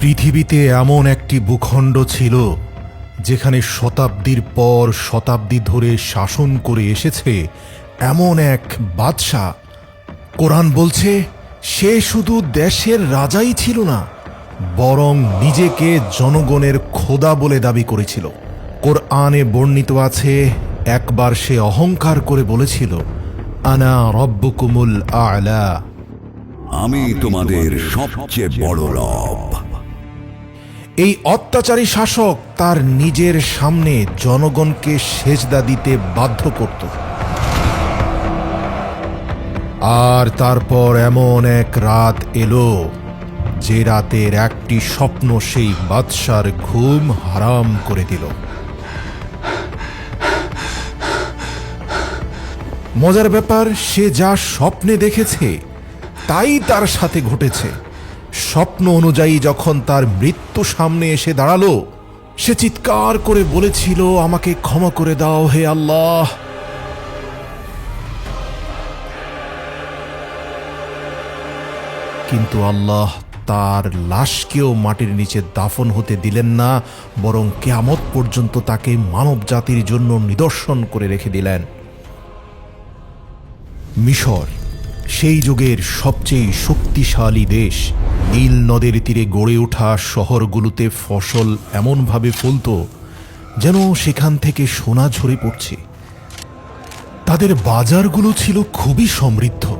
পৃথিবীতে এমন একটি ভূখণ্ড ছিল, যেখানে শতাব্দীর পর শতাব্দী ধরে শাসন করে এসেছে এমন এক বাদশাহ। কোরআন বলছে, সে শুধু দেশের রাজাই ছিল না, বরং নিজেকে জনগণের খোদা বলে দাবি করেছিল। কোরআনে বর্ণিত আছে, একবার সে অহংকার করে বলেছিল, আনা রব্বুকুমুল আলা। আমি তোমাদের সবচেয়ে বড় রব। এই অত্যাচারী শাসক তার নিজের সামনে জনগণকে সেজদা দিতে বাধ্য করত। আর তারপর এমন এক রাত এলো যে রাতের একটি স্বপ্ন সেই বাদশার ঘুম হারাম করে দিল। মজার ব্যাপার, সে যা স্বপ্নে দেখেছে, তাই তার সাথে ঘটেছে। স্বপ্ন অনুযায়ী যখন তার মৃত্যু সামনে এসে দাঁড়াল, সে চিৎকার করে বলেছিল, আমাকে ক্ষমা করে দাও হে আল্লাহ। কিন্তু আল্লাহ তার লাশকেও মাটির নিচে দাফন হতে দিলেন না, বরং কেয়ামত পর্যন্ত তাকে মানব জাতির জন্য নিদর্শন করে রেখে দিলেন। মিশর সেই যুগের সবচেয়ে শক্তিশালী দেশ। নীল নদের তীরে গড়ে ওঠা শহরগুলোতে ফসল এমনভাবে ফলত যেন সেখান থেকে সোনা ঝরে পড়ছে। তাদের বাজারগুলো ছিল খুবই সমৃদ্ধ।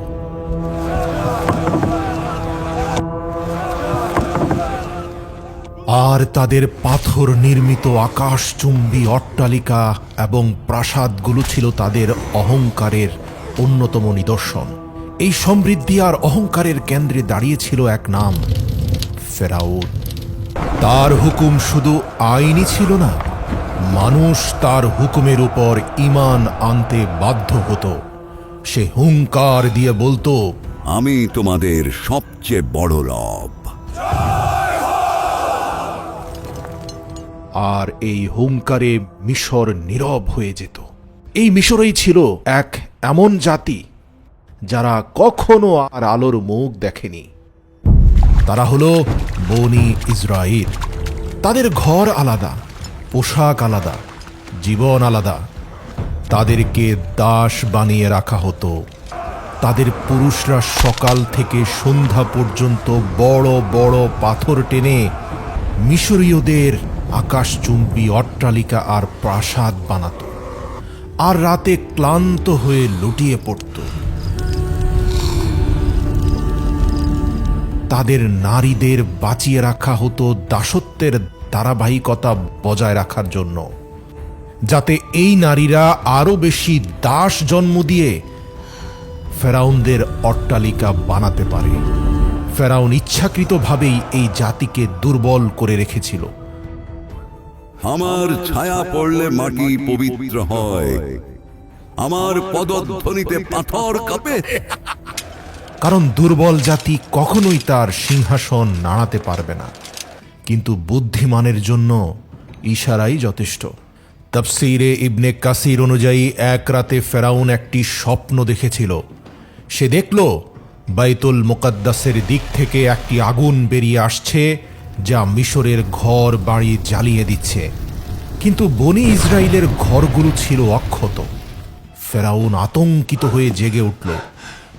আর তাদের পাথর নির্মিত আকাশচুম্বী অট্টালিকা এবং প্রাসাদগুলো ছিল তাদের অহংকারের অন্যতম নিদর্শন। এই সমৃদ্ধি আর অহংকারের কেন্দ্রে দাঁড়িয়েছিল এক নাম ফেরাউন। তার হুকুম শুধু আইনি ছিল না মানুষ তার হুকুমের উপর ইমান আনতে বাধ্য হতো। সে হুঙ্কার দিয়ে বলতো আমি তোমাদের সবচেয়ে বড় রব। আর এই হুঙ্কারে মিশর নীরব হয়ে যেত। এই মিশরেই ছিল এক এমন জাতি যারা কখনো আর আলোর মুখ দেখেনি। তারা হলো বনি ইসরায়েল তাদের ঘর আলাদা, পোশাক আলাদা, জীবন আলাদা। তাদেরকে দাস বানিয়ে রাখা হতো। তাদের পুরুষরা সকাল থেকে সন্ধ্যা পর্যন্ত বড় বড় পাথর টেনে মিশরীয়দের আকাশচুম্বী অট্টালিকা আর প্রাসাদ বানাতো। আর রাতে ক্লান্ত হয়ে লুটিয়ে পড়ত। তাদের নারীদের বাঁচিয়ে রাখা হতো দাসত্বের ধারাবাহিকতা বজায় রাখার জন্য। যাতে এই নারীরা আরও বেশি দাস জন্ম দিয়ে ফেরাউনদের অট্টালিকা বানাতে পারে। ফেরাউন ইচ্ছাকৃতভাবেই এই জাতিকে দুর্বল করে রেখেছিল। আমার ছায়া পড়লে মাটি পবিত্র হয়। আমার পদধ্বনিতে পাথর কাঁপে। কারণ দুর্বল জাতি কখনোই তার সিংহাসন নাড়াতে পারবে না। কিন্তু বুদ্ধিমানের জন্য ইশারাই যথেষ্ট। তফসিরে ইবনে কাসির অনুযায়ী এক রাতে ফেরাউন একটি স্বপ্ন দেখেছিল। সে দেখল, বাইতুল মোকাদ্দাসের দিক থেকে একটি আগুন বেরিয়ে আসছে যা মিশরের ঘর বাড়ি জ্বালিয়ে দিচ্ছে। কিন্তু বনি ইসরায়েলের ঘরগুলো ছিল অক্ষত। ফেরাউন আতঙ্কিত হয়ে জেগে উঠল।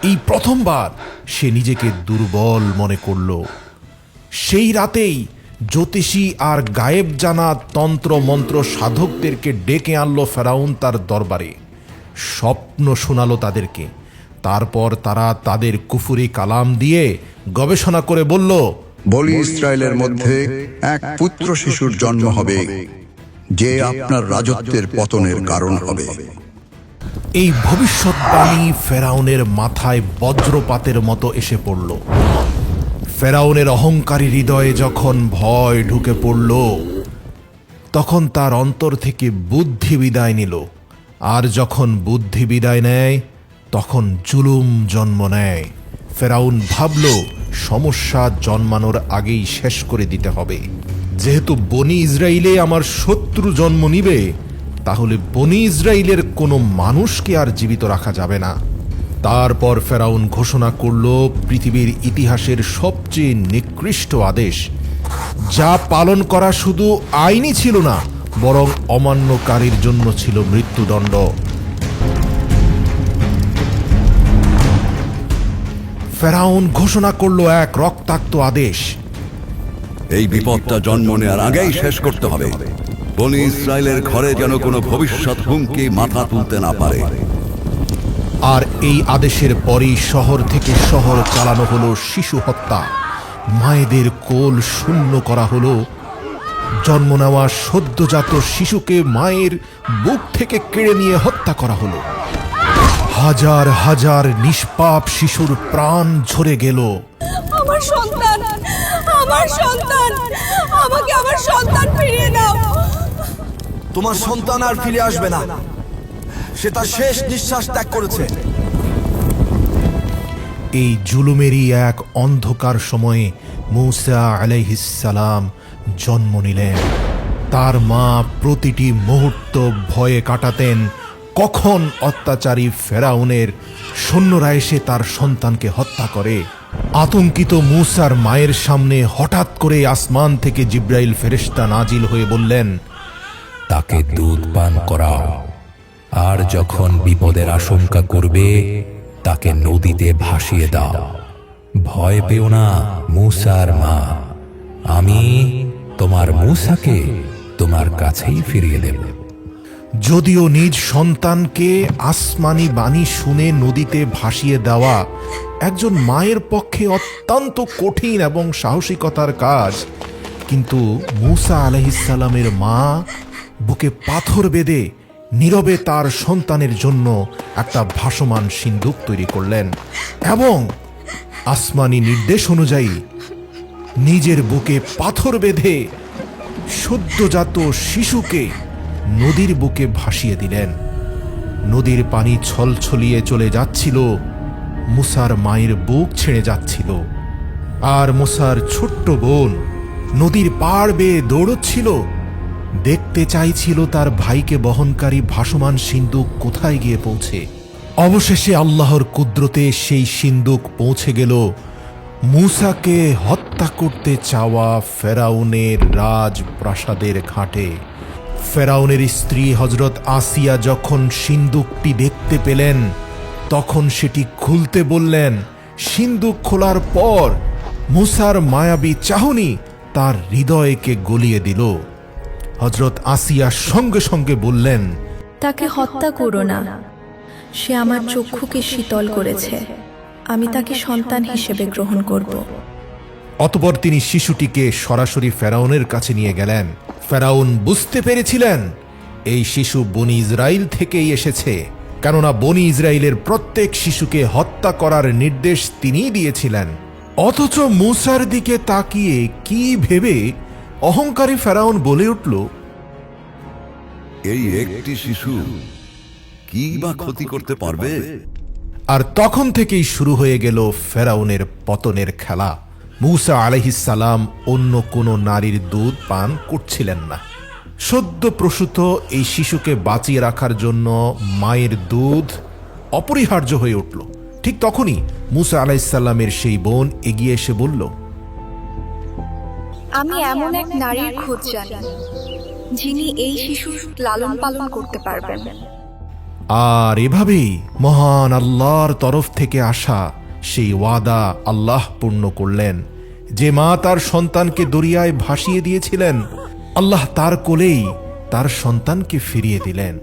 এই প্রথমবার সে নিজেকে দুর্বল মনে করল। সেই রাতেই জ্যোতিষী আর গায়েব জানা তন্ত্র মন্ত্র সাধকদেরকে ডেকে আনলো ফেরাউন তার দরবারে। স্বপ্ন শোনালো তাদেরকে। তারপর তারা তাদের কুফুরি কালাম দিয়ে গবেষণা করে বলল, বলি ইসরায়েলের মধ্যে এক পুত্র শিশুর জন্ম হবে, যে আপনার রাজত্বের পতনের কারণ হবে। এই ভবিষ্যৎবাণী ফেরাউনের মাথায় বজ্রপাতের মতো এসে পড়ল। ফেরাউনের অহংকারী হৃদয়ে যখন ভয় ঢুকে পড়ল, তখন তার অন্তর থেকে বুদ্ধি বিদায় নিল। আর যখন বুদ্ধি বিদায় নেয়, তখন জুলুম জন্ম নেয়। ফেরাউন ভাবল, সমস্যা জন্মানোর আগেই শেষ করে দিতে হবে। যেহেতু বনি ইসরায়েলে আমার শত্রু জন্ম নিবে তাহলে বনি ইসরায়েলের কোনো মানুষকে আর জীবিত রাখা যাবে না। তারপর ফেরাউন ঘোষণা করল, পৃথিবীর ইতিহাসের সবচেয়ে নিকৃষ্ট আদেশ, যা পালন করা শুধু আইনই ছিল না, বরং অমান্যকারীর জন্য ছিল মৃত্যুদণ্ড। ফেরাউন ঘোষণা করল এক রক্তাক্ত আদেশ। এই বিপদটা জন্ম নেওয়ার আগেই শেষ করতে হবে। বনি ইসরায়েলের ঘরে যেন কোনো ভবিষ্যৎ হুমকি মাথা তুলতে না পারে। আর এই আদেশের পরই শহর থেকে শহর চালানো হলো শিশু হত্যা। মায়েদের কোল শূন্য করা হলো। জন্ম নেওয়া সদ্যজাত শিশুকে মায়ের বুক থেকে কেড়ে নিয়ে হত্যা করা হলো। হাজার হাজার নিষ্পাপ শিশুর প্রাণ ঝরে গেল। আমার সন্তান আমার সন্তান আমাকে আমার সন্তান ফিরিয়ে দাও। তোমার সন্তান আর ফিরে আসবে না। সে তার শেষ নিঃশ্বাস ত্যাগ করেছে। এই জুলুমেরই এক অন্ধকার সময়ে মৌসা আলাইহিসালাম জন্ম নিলেন। তার মা প্রতিটি মুহূর্ত ভয়ে কাটাতেন। কখন অত্যাচারী ফেরাউনের সৈন্যরা এসে তার সন্তানকে হত্যা করে? আতঙ্কিত মূসার মায়ের সামনে হঠাৎ করে আসমান থেকে জিব্রাইল ফেরেশতা নাজিল হয়ে বললেন তাকে দুধ পান করাও। আর যখন বিপদের আশঙ্কা করবে, তাকে নদীতে ভাসিয়ে দাও। ভয় পেও না, মূসার মা। আমি তোমার মূসাকে তোমার কাছেই ফিরিয়ে দেব। যদিও নিজ সন্তানকে আসমানি বাণী শুনে নদীতে ভাসিয়ে দেওয়া একজন মায়ের পক্ষে অত্যন্ত কঠিন এবং সাহসিকতার কাজ, কিন্তু মূসা আলহিসাল্লামের মা বুকে পাথর বেঁধে নীরবে তার সন্তানের জন্য একটা ভাসমান সিন্দুক তৈরি করলেন এবং আসমানি নির্দেশ অনুযায়ী নিজের বুকে পাথর বেঁধে সদ্যজাত শিশুকে নদীর বুকে ভাসিয়ে দিলেন। নদীর পানি ছলছলিয়ে চলে যাচ্ছিল, মুসার মায়ের বুক ছেড়ে যাচ্ছিল আর মুসার ছোট্ট বোন নদীর পাড় বেয়ে দৌড়চ্ছিল দেখতে চাইছিল তার ভাইকে বহনকারী ভাসমান সিন্দুক কোথায় গিয়ে পৌঁছে। অবশেষে আল্লাহর কুদরতে সেই সিন্দুক পৌঁছে গেল মুসাকে হত্যা করতে চাওয়া ফেরাউনের রাজপ্রাসাদের ঘাটে। ফেরাউনের স্ত্রী হজরত আসিয়া যখন সিন্দুকটি দেখতে পেলেন, তখন সেটি খুলতে বললেন সিন্দুক খোলার পর মুসার মায়াবী চাহনি তার হৃদয়কে গলিয়ে দিল। হজরত আসিয়া সঙ্গে সঙ্গে বললেন তাকে হত্যা করো না। সে আমার চক্ষুকে শীতল করেছে। আমি তাকে সন্তান হিসেবে গ্রহণ করব। অতপর তিনি শিশুটিকে সরাসরি ফেরাউনের কাছে নিয়ে গেলেন। ফেরাউন বুঝতে পেরেছিলেন এই শিশু বনি ইসরায়েল থেকেই এসেছে। কেননা বনি ইসরায়েলের প্রত্যেক শিশুকে হত্যা করার নির্দেশ তিনিই দিয়েছিলেন। অথচ মুসার দিকে তাকিয়ে কি ভেবে অহংকারী ফেরাউন বলে উঠল এই একটি শিশু কি বা ক্ষতি করতে পারবে? আর তখন থেকেই শুরু হয়ে গেল ফেরাউনের পতনের খেলা। মুসা আলহিসাল্লাম অন্য কোনো নারীর দুধ পান করছিলেন না। সদ্য প্রসূত এই শিশুকে বাঁচিয়ে রাখার জন্য মায়ের দুধ অপরিহার্য হয়ে উঠল। ঠিক তখনই মুসা আলাইসাল্লামের সেই বোন এগিয়ে এসে বলল আমি এমন এক নারীর খোঁজ জানি যিনি এই শিশুর লালন পালন করতে পারবেন। আর এভাবেই মহান আল্লাহর তরফ থেকে আসা সেই ওয়াদা আল্লাহ পূর্ণ করলেন। যে মা তার সন্তানকে দরিয়ায় ভাসিয়ে দিয়েছিলেন আল্লাহ তার কোলেই তার সন্তানকে ফিরিয়ে দিলেন।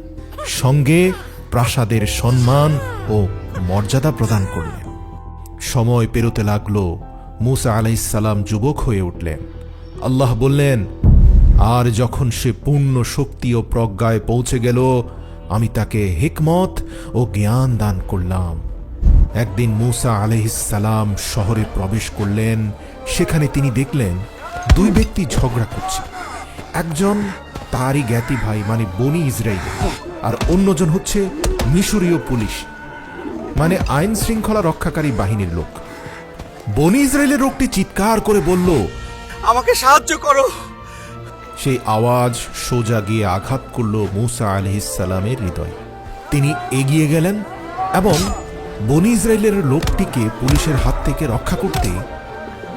সঙ্গে প্রাসাদের সম্মান ও মর্যাদা প্রদান করলেন। সময় পেরোতে লাগল মুসা আলাইসাল্লাম যুবক হয়ে উঠলেন। আল্লাহ বললেন, আর যখন সে পূর্ণ শক্তি ও প্রজ্ঞায় পৌঁছে গেল, আমি তাকে হিকমত ও জ্ঞান দান করলাম। একদিন মুসা আলহিসাল্লাম শহরে প্রবেশ করলেন। সেখানে তিনি দেখলেন, দুই ব্যক্তি ঝগড়া করছে। একজন তারই জ্ঞাতি ভাই মানে বনি ইসরায়েল আর অন্যজন হচ্ছে মিশরীয় পুলিশ মানে আইন শৃঙ্খলা রক্ষাকারী বাহিনীর লোক। বনি ইসরায়েলের লোকটি চিৎকার করে বলল আমাকে সাহায্য করো। সেই আওয়াজ সোজা গিয়ে আঘাত করল মুসা আলহিসাল্লামের হৃদয়। তিনি এগিয়ে গেলেন এবং বনি ইসরায়েলের লোকটিকে পুলিশের হাত থেকে রক্ষা করতে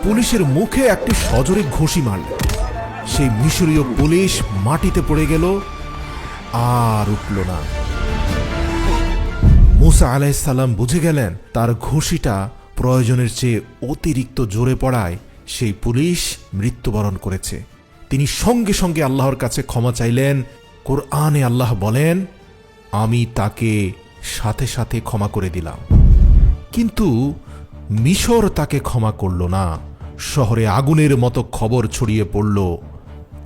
পুলিশের মুখে একটি সজোরে ঘুষি মারল সেই মিশরীয় পুলিশ মাটিতে পড়ে গেল, আর উঠল না। মুসা আলাইসাল্লাম বুঝে গেলেন তার ঘুষিটা প্রয়োজনের চেয়ে অতিরিক্ত জোরে পড়ায় সেই পুলিশ মৃত্যুবরণ করেছে। তিনি সঙ্গে সঙ্গে আল্লাহর কাছে ক্ষমা চাইলেন। কোরআনে আল্লাহ বলেন, আমি তাকে সাথে সাথে ক্ষমা করে দিলাম। কিন্তু মিশর তাকে ক্ষমা করল না। শহরে আগুনের মতো খবর ছড়িয়ে পড়ল।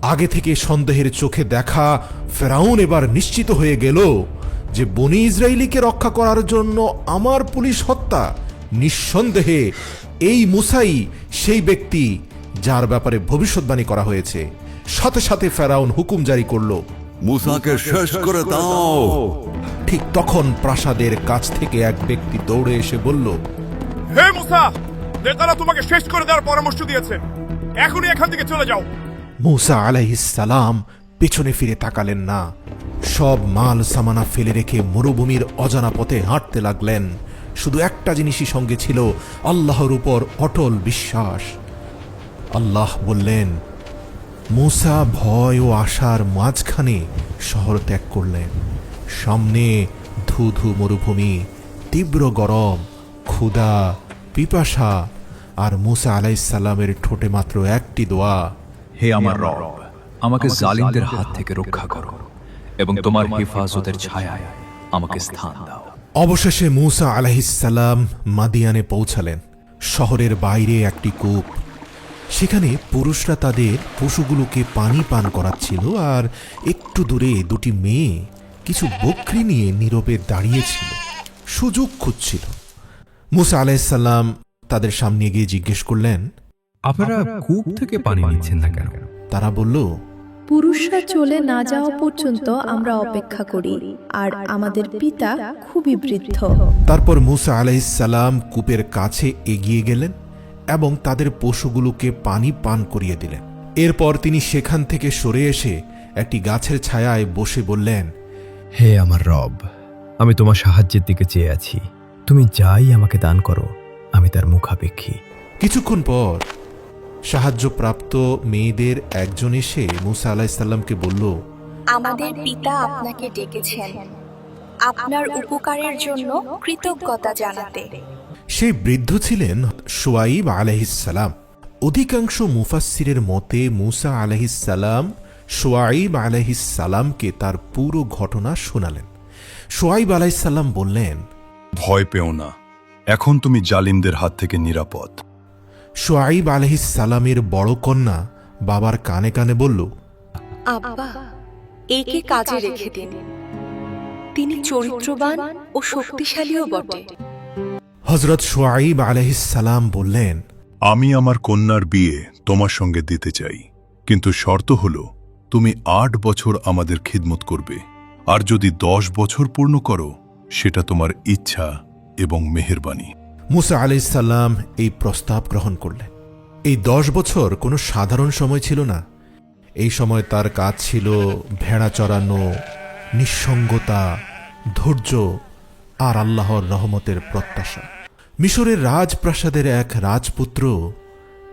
আগে থেকে সন্দেহের চোখে দেখা ফেরাউন এবার নিশ্চিত হয়ে গেল যে বনি ইসরায়েলিকে রক্ষা করার জন্য আমার পুলিশ হত্যা। নিঃসন্দেহে এই মুসাই সেই ব্যক্তি যার ব্যাপারে ভবিষ্যৎবাণী করা হয়েছে। সাথে সাথে ফেরাউন হুকুম জারি করল। মুসাকে শেষ করে দাও। ঠিক তখন প্রাসাদের কাছ থেকে এক ব্যক্তি দৌড়ে এসে বলল হে মুসা নেতারা তোমাকে শেষ করে দেওয়ার পরামর্শ দিয়েছে। এখনই এখান থেকে চলে যাও। মুসা আলাইহিসালাম পেছনে ফিরে তাকালেন না। সব মাল সামানা ফেলে রেখে মরুভূমির অজানা পথে হাঁটতে লাগলেন। শুধু একটা জিনিসই সঙ্গে ছিল আল্লাহর উপর অটল বিশ্বাস। আল্লাহ বললেন মুসা ভয় ও আশার মাঝখানে শহর ত্যাগ করলেন। সামনে ধু ধু মরুভূমি তীব্র গরম ক্ষুধা পিপাসা আর মুসা আলাইসাল্লামের ঠোঁটে মাত্র একটি দোয়া হে আমার রব আমাকে জালিমদের হাত থেকে রক্ষা করো এবং তোমার হেফাজতের ছায়ায় আমাকে স্থান দাও। অবশেষে মুসা আলাহিসাল্লাম মাদিয়ানে পৌঁছালেন শহরের বাইরে একটি কূপ। সেখানে পুরুষরা তাদের পশুগুলোকে পানি পান করাচ্ছিল আর একটু দূরে দুটি মেয়ে কিছু বকরি নিয়ে নীরবে দাঁড়িয়েছিল সুযোগ খুঁজছিল। মুসা আলাইসাল্লাম তাদের সামনে গিয়ে জিজ্ঞেস করলেন আপনারা কূপ থেকে পানি নিচ্ছেন না কেন? তারা বলল পুরুষরা চলে না যাওয়া পর্যন্ত আমরা অপেক্ষা করি আর আমাদের পিতা খুবই বৃদ্ধ। তারপর মুসা আলাইসাল্লাম কূপের কাছে এগিয়ে গেলেন এবং তাদের পশুগুলোকে পানি পান করিয়ে দিলেন। এরপর তিনি সেখান থেকে সরে এসে একটি গাছের ছায়ায় বসে বললেন হে আমার রব আমি তোমার সাহায্যের দিকে চেয়ে আছি। তুমি যাই আমাকে দান করো আমি তার মুখাপেক্ষী। কিছুক্ষণ পর সাহায্যপ্রাপ্ত মেয়েদের একজন এসে মুসা আলাহিসাল্লামকে বলল আমাদের পিতা আপনাকে ডেকেছেন। আপনার উপকারের জন্য কৃতজ্ঞতা জানাতে। সেই বৃদ্ধ ছিলেন সোয়াইব আলহিসাল্লাম অধিকাংশ মুফাসসিরের মতে মুসা আলহিসাল্লাম সোয়াইব আলহিসাল্লামকে তার পুরো ঘটনা শোনালেন। সোয়াইব আলাইসাল্লাম বললেন ভয় পেও না। এখন তুমি জালিমদের হাত থেকে নিরাপদ। সোয়াইব আলহিসাল্লামের বড় কন্যা বাবার কানে কানে বলল আব্বা একে কাজে রেখে দিন। তিনি চরিত্রবান ও শক্তিশালীও বটে। হজরত সোয়াইব আলহিসাল্লাম বললেন আমি আমার কন্যার বিয়ে তোমার সঙ্গে দিতে চাই কিন্তু শর্ত হল তুমি আট বছর আমাদের খিদমত করবে আর যদি দশ বছর পূর্ণ করো সেটা তোমার ইচ্ছা এবং মেহেরবানি। মুসা আলাইসাল্লাম এই প্রস্তাব গ্রহণ করলেন। এই দশ বছর কোনো সাধারণ সময় ছিল না। এই সময় তার কাজ ছিল ভেড়া চড়ানো, নিঃসঙ্গতা, ধৈর্য আর আল্লাহর রহমতের প্রত্যাশা। মিশরের রাজপ্রাসাদের এক রাজপুত্র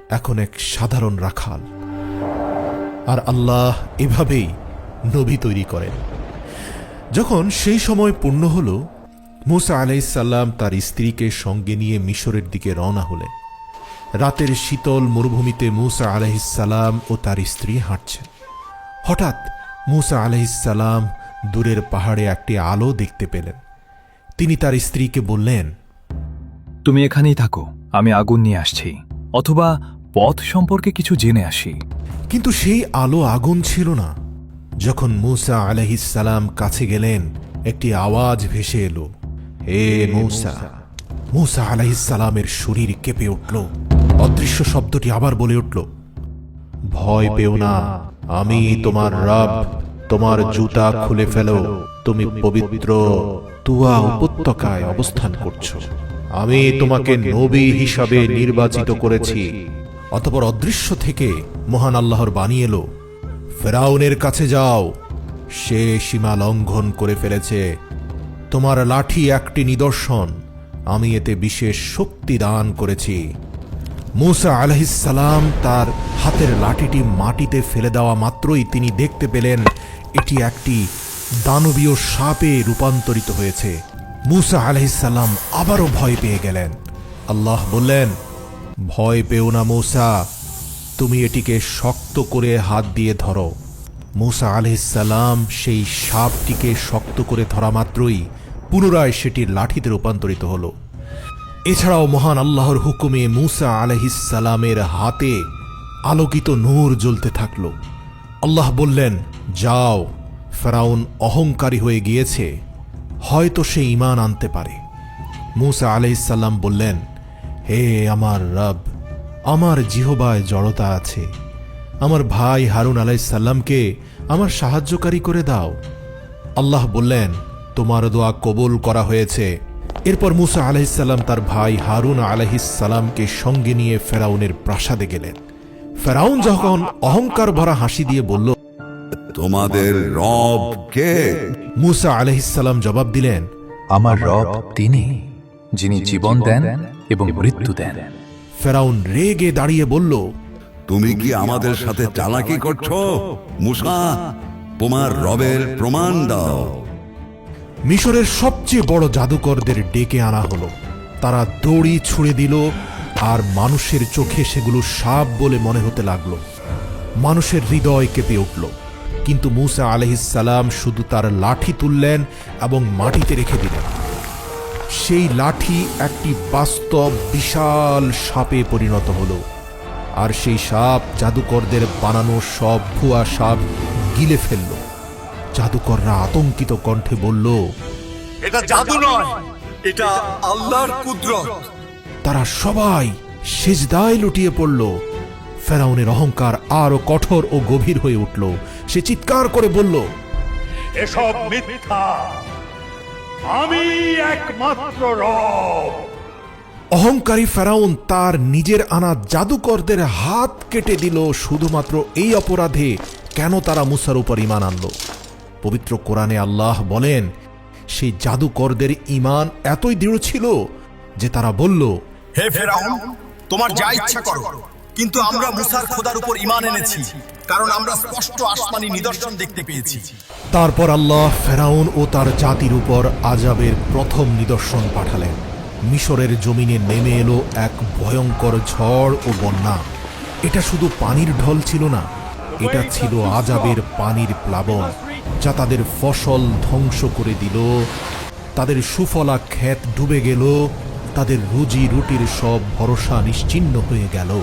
এখন এক সাধারণ রাখাল। আর আল্লাহ এভাবেই নবী তৈরি করেন। যখন সেই সময় পূর্ণ হল মুসা আলাইসাল্লাম তার স্ত্রীকে সঙ্গে নিয়ে মিশরের দিকে রওনা হলেন। রাতের শীতল মরুভূমিতে মুসা আলাইসাল্লাম ও তার স্ত্রী হাঁটছেন। হঠাৎ মুসা আলাইসাল্লাম দূরের পাহাড়ে একটি আলো দেখতে পেলেন। তিনি তার স্ত্রীকে বললেন তুমি এখানেই থাকো আমি আগুন নিয়ে আসছি অথবা পথ সম্পর্কে কিছু জেনে আসি। কিন্তু সেই আলো আগুন ছিল না। যখন মুসা আলাইসাল্লাম কাছে গেলেন একটি আওয়াজ ভেসে এলো। হে মূসা মূসা আলাইসালামের শরীর কেঁপে উঠল। অদৃশ্য শব্দটি আবার বলে উঠল, ভয় পেও না, আমি তোমার রব, তোমার জুতা খুলে ফেলো, তুমি পবিত্র তুয়া উপত্যকায় অবস্থান করছ। আমি তোমাকে নবী হিসাবে নির্বাচিত করেছি। অতপর অদৃশ্য থেকে মহান আল্লাহর বাণী এলো, ফেরাউনের কাছে যাও, সে সীমা লঙ্ঘন করে ফেলেছে তোমার লাঠি একটি নিদর্শন। আমি এতে বিশেষ শক্তি দান করেছি। মুসা আলহিসাল্লাম তার হাতের লাঠিটি মাটিতে ফেলে দেওয়া মাত্রই তিনি দেখতে পেলেন, এটি একটি দানবীয় সাপে রূপান্তরিত হয়েছে। মুসা আলহিসাল্লাম আবারও ভয় পেয়ে গেলেন। আল্লাহ বললেন, ভয় পেও না মূসা, তুমি এটিকে শক্ত করে হাত দিয়ে ধরো। মুসা আলহিসাল্লাম সেই সাপটিকে শক্ত করে ধরা মাত্রই পুনরায় সেটি লাঠিতে রূপান্তরিত হলো। এছাড়াও মহান আল্লাহর হুকুমে মুসা আলহিসালামের হাতে আলোকিত নূর জ্বলতে থাকল। আল্লাহ বললেন, যাও, ফেরাউন অহংকারী হয়ে গিয়েছে, হয়তো সে ইমান আনতে পারে। মুসা আলহিসাল্লাম বললেন, হে আমার রব, আমার জিহবায় জড়তা আছে। আমার ভাই হারুন আলাইসাল্লামকে আমার সাহায্যকারী করে দাও। আল্লাহ বললেন তোমার দোয়া কবুল করা হয়েছে। এরপর মুসা আলাহিসাল্লাম তার ভাই হারুন আলাহিসাল্লামকে সঙ্গে নিয়ে ফেরাউনের প্রাসাদে গেলেন। ফেরাউন যখন অহংকার ভরা হাসি দিয়ে বলল তোমাদের রব কে? মুসা আলাহিসাল্লাম জবাব দিলেন আমার রব তিনি যিনি জীবন দেন এবং মৃত্যু দেন। ফেরাউন রেগে দাঁড়িয়ে বলল তুমি কি আমাদের সাথে চালাকি করছ? মুসা তোমার রবের প্রমাণ দাও। মিশরের সবচেয়ে বড় জাদুকরদের ডেকে আনা হলো। তারা দড়ি ছুঁড়ে দিল আর মানুষের চোখে সেগুলো সাপ বলে মনে হতে লাগল। মানুষের হৃদয় কেঁপে উঠল। কিন্তু মুসা আলহিসাল্লাম শুধু তার লাঠি তুললেন এবং মাটিতে রেখে দিলেন। সেই লাঠি একটি বাস্তব বিশাল সাপে পরিণত হলো। আর সেই সাপ জাদুকরদের বানানো সব ভুয়া সাপ গিলে ফেলল। জাদুকররা আতঙ্কিত কণ্ঠে বলল এটা জাদু নয় এটা আল্লাহর কুদরত। তারা সবাই সেজদায় লুটিয়ে পড়ল। ফেরাউনের অহংকার আরও কঠোর ও গভীর হয়ে উঠল। সে চিৎকার করে বলল এসব মিথ্যা। আমি একমাত্র রব। অহংকারী ফেরাউন তার নিজের আনা জাদুকরদের হাত কেটে দিল শুধুমাত্র এই অপরাধে কেন তারা মুসার উপর ইমান আনল? পবিত্র কোরআনে আল্লাহ বলেন সেই জাদুকরদের ইমান এতই দৃঢ় ছিল যে তারা বলল হে ফেরাউন তোমার যা ইচ্ছা করো কিন্তু আমরা মুসার খোদার উপর ইমান এনেছি কারণ আমরা স্পষ্ট আসমানি নিদর্শন দেখতে পেয়েছি। তারপর আল্লাহ ফেরাউন ও তার জাতির উপর আজাবের প্রথম নিদর্শন পাঠালেন। মিশরের জমিনে নেমে এলো এক ভয়ঙ্কর ঝড় ও বন্যা। এটা শুধু পানির ঢল ছিল না এটা ছিল আজাবের পানির প্লাবন। যা তাদের ফসল ধ্বংস করে দিল। তাদের সুফলা ক্ষেত ডুবে গেল। তাদের রুজি রুটির সব ভরসা নিশ্চিন্ন হয়ে গেল।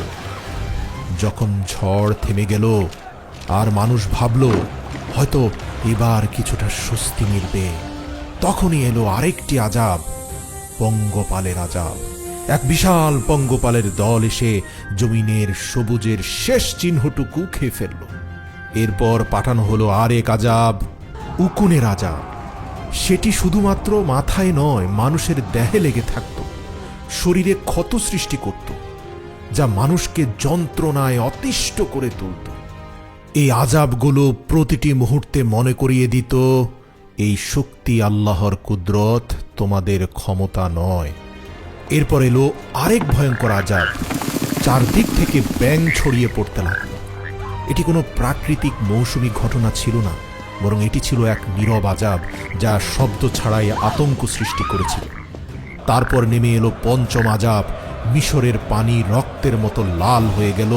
যখন ঝড় থেমে গেল, আর মানুষ ভাবল, হয়তো এবার কিছুটা স্বস্তি মিলবে। তখনই এলো আরেকটি আজাব, পঙ্গপালের আজাব। এক বিশাল পঙ্গপালের দল এসে জমিনের সবুজের শেষ চিহ্নটুকু খেয়ে ফেলল। এরপর পাঠানো হলো আরেক আজাব, উকুনের আজাব। সেটি শুধুমাত্র মাথায় নয়, মানুষের দেহে লেগে থাকত, শরীরে ক্ষত সৃষ্টি করত, যা মানুষকে যন্ত্রণায় অতিষ্ঠ করে তুলত। এই আজাবগুলো প্রতিটি মুহূর্তে মনে করিয়ে দিত, এই শক্তি আল্লাহর কুদরত তোমাদের ক্ষমতা নয়। এরপর এলো আরেক ভয়ঙ্কর আজাব, চারদিক থেকে ব্যাং ছড়িয়ে পড়তে লাগল। এটি কোনো প্রাকৃতিক মৌসুমী ঘটনা ছিল না, বরং এটি ছিল এক নীরব আজাব যা শব্দ ছাড়াই আতঙ্ক সৃষ্টি করেছিল। তারপর নেমে এলো পঞ্চম আজাব, মিশরের পানি রক্তের মতো লাল হয়ে গেল,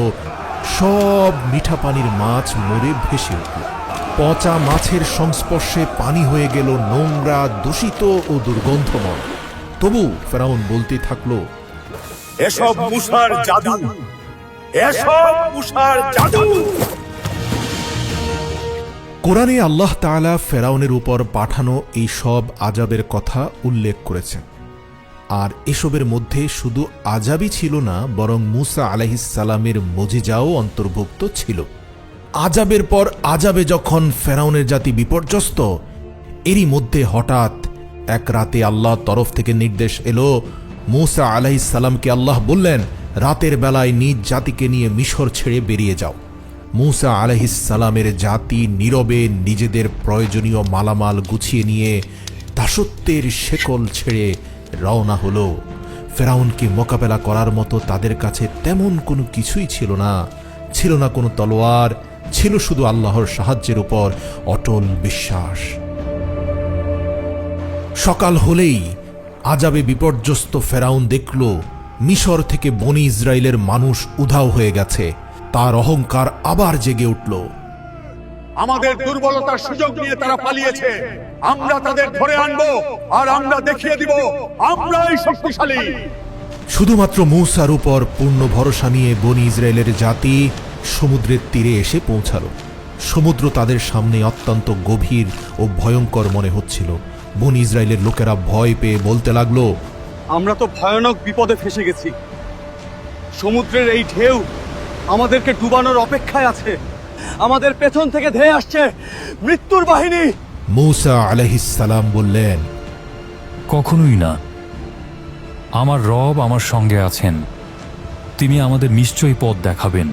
সব মিঠা পানির মাছ মরে ভেসে উঠল। পচা মাছের সংস্পর্শে পানি হয়ে গেল নোংরা, দূষিত ও দুর্গন্ধময়। তবু ফেরাউন বলতে থাকল, এসব মুসার জাদু। এসব মুসার জাদু। কোরআনে আল্লাহ তাআলা ফেরাউনের উপর পাঠানো এই সব আজাবের কথা উল্লেখ করেছেন। আর এসবের মধ্যে শুধু আজাবই ছিল না, বরং মুসা আলাহিসাল্লামের মজিজাও অন্তর্ভুক্ত ছিল। আজাবের পর আজাবে যখন ফেরাউনের জাতি বিপর্যস্ত, এরই মধ্যে হঠাৎ এক রাতে আল্লাহ তরফ থেকে নির্দেশ এলো, মুসা আলাহিসাল্লামকে আল্লাহ বললেন রাতের বেলায় নিজ জাতিকে নিয়ে মিশর ছেড়ে বেরিয়ে যাও। মুসা আলহিসালামের জাতি নীরবে নিজেদের প্রয়োজনীয় মালামাল গুছিয়ে নিয়ে দাসত্বের শেকল ছেড়ে রওনা হলো। ফেরাউনকে মোকাবেলা করার মতো তাদের কাছে তেমন কোনো কিছুই ছিল না। ছিল না কোনো তলোয়ার, ছিল শুধু আল্লাহর সাহায্যের উপর অটল বিশ্বাস। সকাল হলেই আজাবে বিপর্যস্ত ফেরাউন দেখল মিশর থেকে বনি ইসরায়েলের মানুষ উধাও হয়ে গেছে। তার অহংকার আবার জেগে উঠল। আমাদের দুর্বলতার সুযোগ নিয়ে তারা পালিয়েছে। আমরা তাদের ধরে আনব আর আমরা দেখিয়ে দিব আমরাই শক্তিশালী। শুধুমাত্র মূসার উপর পূর্ণ ভরসা নিয়ে বনি ইসরায়েলের জাতি সমুদ্রের তীরে এসে পৌঁছালো। সমুদ্র তাদের সামনে অত্যন্ত গভীর ও ভয়ঙ্কর মনে হচ্ছিল। বনি ইসরায়েলের লোকেরা ভয় পেয়ে বলতে লাগল আমরা তো ভয়ানক বিপদে ফেসে গেছি। সমুদ্রের এই ঢেউ আমাদেরকে ডুবানোর অপেক্ষায় আছে। আমাদের পেছন থেকে ধেয়ে আসছে মৃত্যুর বাহিনী। মূসা আলহিসাল্লাম বললেন কখনোই না। আমার রব আমার সঙ্গে আছেন। তিনি আমাদের নিশ্চয়ই পথ দেখাবেন।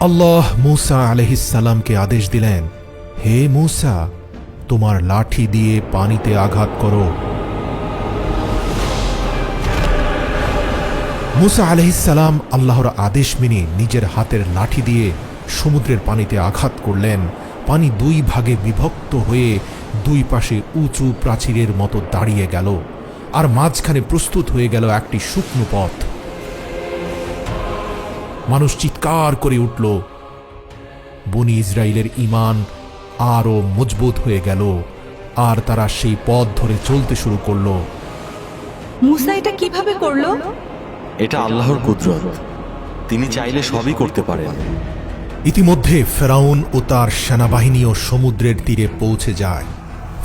আল্লাহ মূসা আলহিসাল্লামকে আদেশ দিলেন হে মূসা তোমার লাঠি দিয়ে পানিতে আঘাত করো। মুসা আলহিসাল্লাম আল্লাহর আদেশ মেনে নিজের হাতের লাঠি দিয়ে সমুদ্রের পানিতে আঘাত করলেন। পানি দুই ভাগে বিভক্ত হয়ে দুই পাশে উঁচু প্রাচীরের মতো দাঁড়িয়ে গেল আর মাঝখানে প্রস্তুত হয়ে গেল একটি শুকনো পথ। মানুষ চিৎকার করে উঠল। বনি ইসরায়েলের ইমান আরও মজবুত হয়ে গেল আর তারা সেই পথ ধরে চলতে শুরু করল। মুসা এটা কীভাবে করল? এটা আল্লাহর কুদরত। তিনি চাইলে সবই করতে পারেন। ইতিমধ্যে ফেরাউন ও তার সেনাবাহিনীও সমুদ্রের তীরে পৌঁছে যায়।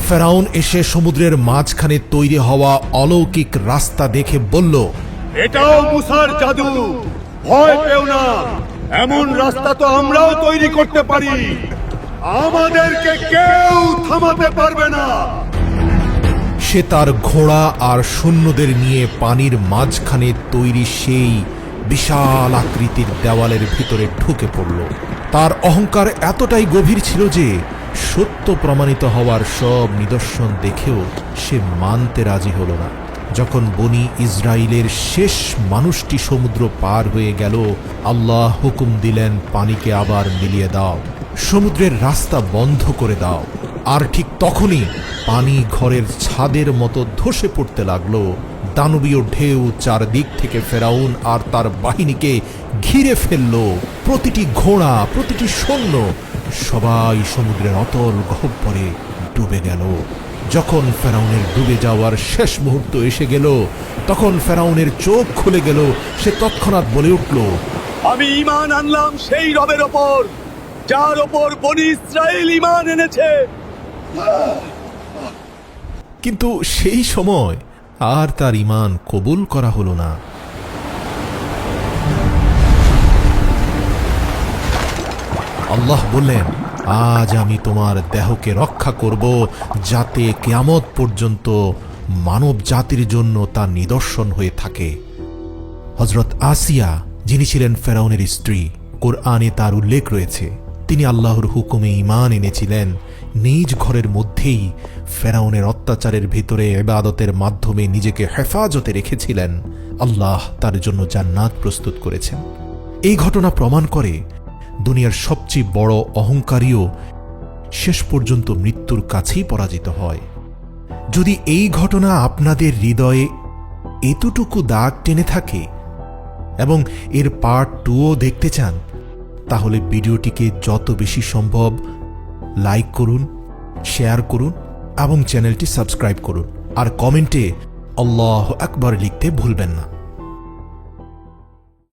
ফেরাউন এসে সমুদ্রের মাঝখানে তৈরি হওয়া অলৌকিক রাস্তা দেখে বলল এটাও মুসার জাদু। ভয় পেও না। এমন রাস্তা তো আমরাও তৈরি করতে পারি। আমাদেরকে কেউ থামাতে পারবে না। সে তার ঘোড়া আর সৈন্যদের নিয়ে পানির মাঝখানে তৈরি সেই বিশাল আকৃতির দেওয়ালের ভিতরে ঢুকে পড়ল। তার অহংকার এতটাই গভীর ছিল যে সত্য প্রমাণিত হওয়ার সব নিদর্শন দেখেও সে মানতে রাজি হল না। যখন বনি ইসরায়েলের শেষ মানুষটি সমুদ্র পার হয়ে গেল, আল্লাহ হুকুম দিলেন পানিকে আবার মিলিয়ে দাও, সমুদ্রের রাস্তা বন্ধ করে দাও। আর ঠিক তখনই পানি ঘরের ছাদের মতো ধসে পড়তে লাগল। দানবীয় ঢেউ চারদিক থেকে ফেরাউন আর তার বাহিনীকে ঘিরে ফেলল। প্রতিটি ঘোড়া, প্রতিটি সৈন্য সবাই সমুদ্রের অতল গহ্বরে ডুবে গেল। যখন ফেরাউনের ডুবে যাওয়ার শেষ মুহূর্ত এসে গেল, তখন ফেরাউনের চোখ খুলে গেল। সে তৎক্ষণাৎ বলে উঠল, আমি ইমান আনলাম সেই রবের ওপর, যার ওপর বনি ইসরায়েল ইমান এনেছে। কিন্তু সেই সময় আর তার ইমান কবুল করা হলো না। আল্লাহ বললেন, আজ আমি তোমার দেহকে রক্ষা করব যাতে কেয়ামত পর্যন্ত মানব জাতির জন্য তা নিদর্শন হয়ে থাকে। হজরত আসিয়া, যিনি ছিলেন ফেরাউনের স্ত্রী, কোরআনে তার উল্লেখ রয়েছে। তিনি আল্লাহর হুকুমে ইমান এনেছিলেন। নিজ ঘরের মধ্যেই ফেরাউনের অত্যাচারের ভিতরে এবাদতের মাধ্যমে নিজেকে হেফাজতে রেখেছিলেন। আল্লাহ তার জন্য জান্নাত প্রস্তুত করেছেন। এই ঘটনা প্রমাণ করে দুনিয়ার সবচেয়ে বড় অহংকারীও শেষ পর্যন্ত মৃত্যুর কাছেই পরাজিত হয়। যদি এই ঘটনা আপনাদের হৃদয়ে এতটুকু দাগ টেনে থাকে এবং এর পার্ট টুও দেখতে চান তাহলে ভিডিওটিকে যত বেশি সম্ভব লাইক করুন, শেয়ার করুন এবং চ্যানেলটি সাবস্ক্রাইব করুন। আর কমেন্টে আল্লাহ একবার লিখতে ভুলবেন না।